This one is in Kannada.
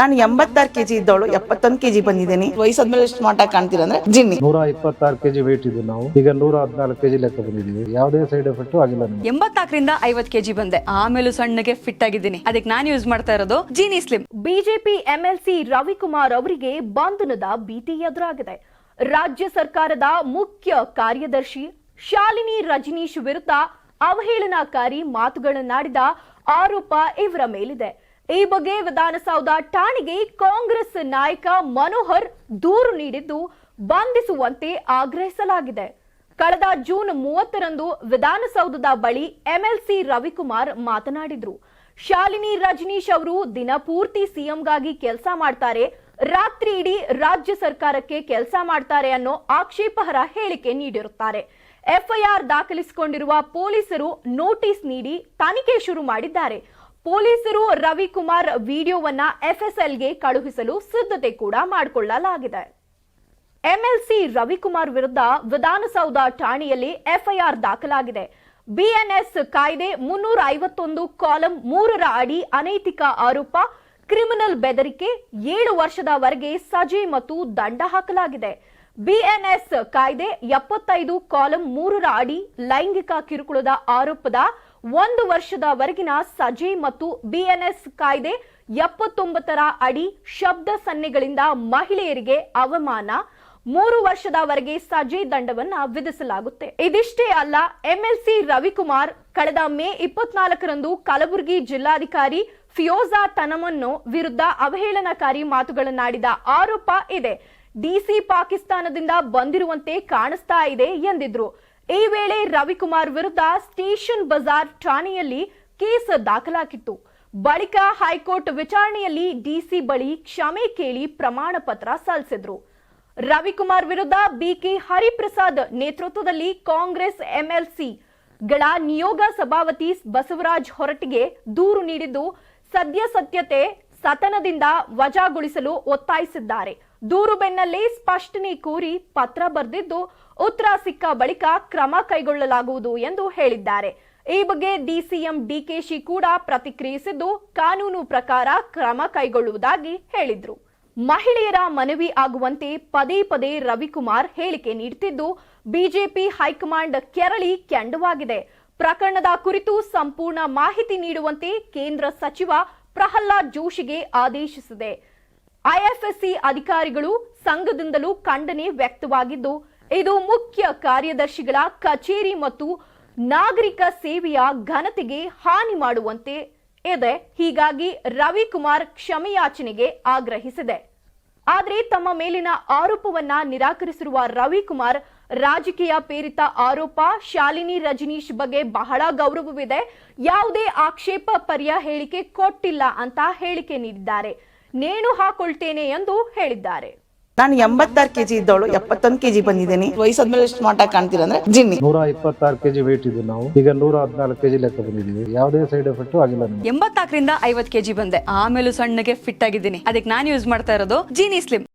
ನಾನು ಎಂಬತ್ತಾರು ಕೆಜಿ ಇದ್ದವಳು ಎಪ್ಪತ್ತೊಂದು ಕೆಜಿ ಬಂದಿದ್ದೀನಿ. ವಯಸ್ಸಾದ್ಮೇಲೆ ಎಷ್ಟು ಮಾಟ ಕಾಣ್ತೀರ ಅಂದ್ರೆ ಜಿನ್ನಿ. ನೂರ ಇಪ್ಪತ್ತಾರು ಕೆಜಿ ವೇಟ್ ಇದ್ದು ನಾವು. ಈಗ ನೂರ ಹದಿನಾಲ್ಕು ಕೆಜಿ ಲೆಕ್ಕ ಬಂದಿದ್ದೀವಿ. ಯಾವುದೇ ಸೈಡ್ ಎಫೆಕ್ಟ್ ಆಗಿಲ್ಲ ನಮಗೆ. ಎಂಬತ್ನಾಲ್ಕರಿಂದ ಐವತ್ ಕೆಜಿ ಬಂದೆ. ಆಮೇಲೂ ಸಣ್ಣಗೆ ಫಿಟ್ ಆಗಿದ್ದೀನಿ. ಅದಕ್ಕೆ ನಾನು ಯೂಸ್ ಮಾಡ್ತಾ ಇರೋದು Genie slim BJP MLC Ravikumar ಅವರಿಗೆ ಬಂಧನದ ಭೀತಿ ಎದುರಾಗಿದೆ. ರಾಜ್ಯ ಸರ್ಕಾರದ ಮುಖ್ಯ ಕಾರ್ಯದರ್ಶಿ ಶಾಲಿನಿ ರಜನೀಶ್ ವಿರುದ್ಧ ಅವಹೇಳನಕಾರಿ ಮಾತುಗಳನ್ನಾಡಿದ ಆರೋಪ ಇವರ ಮೇಲಿದೆ. ಈ ಬಗ್ಗೆ ವಿಧಾನಸೌಧ ಠಾಣೆಗೆ ಕಾಂಗ್ರೆಸ್ ನಾಯಕ ಮನೋಹರ್ ದೂರು ನೀಡಿದ್ದು ಬಂಧಿಸುವಂತೆ ಆಗ್ರಹಿಸಲಾಗಿದೆ. ಕಳೆದ ಜೂನ್ ಮೂವತ್ತರಂದು ವಿಧಾನಸೌಧದ ಬಳಿ ಎಂಎಲ್ಸಿ ರವಿಕುಮಾರ್ ಮಾತನಾಡಿದ್ರು. ಶಾಲಿನಿ ರಜನೀಶ್ ಅವರು ದಿನಪೂರ್ತಿ ಸಿಎಂಗಾಗಿ ಕೆಲಸ ಮಾಡ್ತಾರೆ, ರಾತ್ರಿ ಇಡೀ ರಾಜ್ಯ ಸರ್ಕಾರಕ್ಕೆ ಕೆಲಸ ಮಾಡ್ತಾರೆ ಅನ್ನೋ ಆಕ್ಷೇಪಹರ ಹೇಳಿಕೆ ನೀಡಿರುತ್ತಾರೆ. ಎಫ್ಐಆರ್ ದಾಖಲಿಸಿಕೊಂಡಿರುವ ಪೊಲೀಸರು ನೋಟಿಸ್ ನೀಡಿ ತನಿಖೆ ಶುರು ಮಾಡಿದ್ದಾರೆ. ಪೊಲೀಸರು ರವಿಕುಮಾರ್ ವಿಡಿಯೋವನ್ನ ಎಫ್ಎಸ್ಎಲ್ಗೆ ಕಳುಹಿಸಲು ಸಿದ್ಧತೆ ಕೂಡ ಮಾಡಿಕೊಳ್ಳಲಾಗಿದೆ. ಎಂಎಲ್ಸಿ ರವಿಕುಮಾರ್ ವಿರುದ್ಧ ವಿಧಾನಸೌಧ ಠಾಣೆಯಲ್ಲಿ ಎಫ್ಐಆರ್ ದಾಖಲಾಗಿದೆ. ಬಿಎನ್ಎಸ್ ಕಾಯ್ದೆ ಮುನ್ನೂರ ಐವತ್ತೊಂದು ಕಾಲಂ ಮೂರರ ಅಡಿ ಅನೈತಿಕ ಆರೋಪ, ಕ್ರಿಮಿನಲ್ ಬೆದರಿಕೆ ಏಳು ವರ್ಷದವರೆಗೆ ಸಜೆ ಮತ್ತು ದಂಡ ಹಾಕಲಾಗಿದೆ. ಬಿಎನ್ಎಸ್ ಕಾಯ್ದೆ ಎಪ್ಪತ್ತೈದು ಕಾಲಂ ಮೂರರ ಅಡಿ ಲೈಂಗಿಕ ಕಿರುಕುಳದ ಆರೋಪದ ಒಂದು ವರ್ಷದವರೆಗಿನ ಸಜೆ ಮತ್ತು ಬಿಎನ್ಎಸ್ ಕಾಯ್ದೆ ಎಪ್ಪತ್ತೊಂಬತ್ತರ ಅಡಿ ಶಬ್ದ ಸನ್ನೆಗಳಿಂದ ಮಹಿಳೆಯರಿಗೆ ಅವಮಾನ. ಮೂರು ವರ್ಷದವರೆಗೆ ಸಜೆ ದಂಡವನ್ನ ವಿಧಿಸಲಾಗುತ್ತೆ. ಇದಿಷ್ಟೇ ಅಲ್ಲ, ಎಂಎಲ್ಸಿ ರವಿಕುಮಾರ್ ಕಳೆದ ಮೇ ಇಪ್ಪತ್ನಾಲ್ಕರಂದು ಕಲಬುರಗಿ ಜಿಲ್ಲಾಧಿಕಾರಿ ಫಿಯೋಜಾ ತನಮನ್ನು ವಿರುದ್ಧ ಅವಹೇಳನಕಾರಿ ಮಾತುಗಳನ್ನಾಡಿದ ಆರೋಪ ಇದೆ. ಡಿಸಿ ಪಾಕಿಸ್ತಾನದಿಂದ ಬಂದಿರುವಂತೆ ಕಾಣಿಸ್ತಾ ಇದೆ ಎಂದಿದ್ರು. ಈ ವೇಳೆ ರವಿಕುಮಾರ್ ವಿರುದ್ಧ ಸ್ಟೇಷನ್ ಬಜಾರ್ ಠಾಣೆಯಲ್ಲಿ ಕೇಸ್ ದಾಖಲಾಗಿತ್ತು. ಬಳಿಕ ಹೈಕೋರ್ಟ್ ವಿಚಾರಣೆಯಲ್ಲಿ ಡಿಸಿ ಬಳಿ ಕ್ಷಮೆ ಕೇಳಿ ಪ್ರಮಾಣ ಪತ್ರ ಸಲ್ಲಿಸಿದ್ರು. ರವಿಕುಮಾರ್ ವಿರುದ್ಧ ಬಿಕೆ ಹರಿಪ್ರಸಾದ್ ನೇತೃತ್ವದಲ್ಲಿ ಕಾಂಗ್ರೆಸ್ ಎಂಎಲ್ಸಿ ಗಳ ನಿಯೋಗ ಸಭಾಪತಿ ಬಸವರಾಜ್ ಹೊರಟಿಗೆ ದೂರು ನೀಡಿದ್ದು ಸದ್ಯಸತ್ಯತೆ ಸತನದಿಂದ ವಜಾಗೊಳಿಸಲು ಒತ್ತಾಯಿಸಿದ್ದಾರೆ. ದೂರು ಬೆನ್ನಲ್ಲೇ ಸ್ಪಷ್ಟನೆ ಕೋರಿ ಪತ್ರ ಬರೆದಿದ್ದು, ಉತ್ತರ ಸಿಕ್ಕ ಬಳಿಕ ಕ್ರಮ ಕೈಗೊಳ್ಳಲಾಗುವುದು ಎಂದು ಹೇಳಿದ್ದಾರೆ. ಈ ಬಗ್ಗೆ ಡಿಸಿಎಂ ಡಿಕೆಶಿ ಕೂಡ ಪ್ರತಿಕ್ರಿಯಿಸಿದ್ದು, ಕಾನೂನು ಪ್ರಕಾರ ಕ್ರಮ ಕೈಗೊಳ್ಳುವುದಾಗಿ ಹೇಳಿದ್ರು. ಮಹಿಳೆಯರ ಮನವಿ ಆಗುವಂತೆ ಪದೇ ಪದೇ ರವಿಕುಮಾರ್ ಹೇಳಿಕೆ ನೀಡುತ್ತಿದ್ದು ಬಿಜೆಪಿ ಹೈಕಮಾಂಡ್ ಕೆರಳಿ ಕೆಂಡವಾಗಿದೆ. ಪ್ರಕರಣದ ಕುರಿತು ಸಂಪೂರ್ಣ ಮಾಹಿತಿ ನೀಡುವಂತೆ ಕೇಂದ್ರ ಸಚಿವ ಪ್ರಹ್ಲಾದ್ ಜೋಶಿಗೆ ಆದೇಶಿಸಿದೆ. ಐಎಫ್ಎಸ್ಸಿ ಅಧಿಕಾರಿಗಳು ಸಂಘದಿಂದಲೂ ಖಂಡನೆ ವ್ಯಕ್ತವಾಗಿದ್ದು, ಇದು ಮುಖ್ಯ ಕಾರ್ಯದರ್ಶಿಗಳ ಕಚೇರಿ ಮತ್ತು ನಾಗರಿಕ ಸೇವೆಯ ಘನತೆಗೆ ಹಾನಿ ಮಾಡುವಂತೆ ಇದೆ. ಹೀಗಾಗಿ ರವಿಕುಮಾರ್ ಕ್ಷಮೆಯಾಚನೆಗೆ ಆಗ್ರಹಿಸಿದೆ. ಆದರೆ ತಮ್ಮ ಮೇಲಿನ ಆರೋಪವನ್ನ ನಿರಾಕರಿಸಿರುವ ರವಿಕುಮಾರ್, ರಾಜಕೀಯ ಪ್ರೇರಿತ ಆರೋಪ ಶಾಲಿನಿ ರಜನೀಶ್ ಬಗ್ಗೆ ಬಹಳ ಗೌರವವಿದೆ. ಯಾವುದೇ ಆಕ್ಷೇಪ ಪರ್ಯ ಹೇಳಿಕೆ ಕೊಟ್ಟಿಲ್ಲ ಅಂತ ಹೇಳಿಕೆ ನೀಡಿದ್ದಾರೆ. ನೇಣು ಹಾಕೊಳ್ತೇನೆ ಎಂದು ಹೇಳಿದ್ದಾರೆ. ನಾನು ಎಂಬತ್ತಾರು ಕೆಜಿ ಇದ್ದವಳು ಎಪ್ಪತ್ತೊಂದು ಕೆಜಿ ಬಂದಿದ್ದೀನಿ. ವಯಸ್ಸಾದ್ಮೇಲೆ ಸ್ಮಾರ್ಟ್ ಆಗಿ ಕಾಣ್ತೀರ ಅಂದ್ರೆ ಜಿನ್ನಿ. ನೂರ ಇಪ್ಪತ್ತಾರು ಕೆಜಿ ವೇಟ್ ಇದ್ದು ನಾವು. ಈಗ ನೂರ ಹದಿನಾಲ್ಕು ಕೆಜಿ ಲೆಕ್ಕ ಬಂದಿದ್ದೀವಿ. ಯಾವುದೇ ಸೈಡ್ ಎಫೆಕ್ಟ್ ಆಗಿಲ್ಲ ಎಂಬತ್ತಾಕರಿಂದ ಎಂಬತ್ನಾಲ್ಕರಿಂದ ಐವತ್ ಕೆಜಿ ಬಂದೆ. ಆಮೇಲೂ ಸಣ್ಣಗೆ ಫಿಟ್ ಆಗಿದ್ದೀನಿ. ಅದಕ್ಕೆ ನಾನು ಯೂಸ್ ಮಾಡ್ತಾ ಇರೋದು ಜೀನಿ ಸ್ಲಿಮ್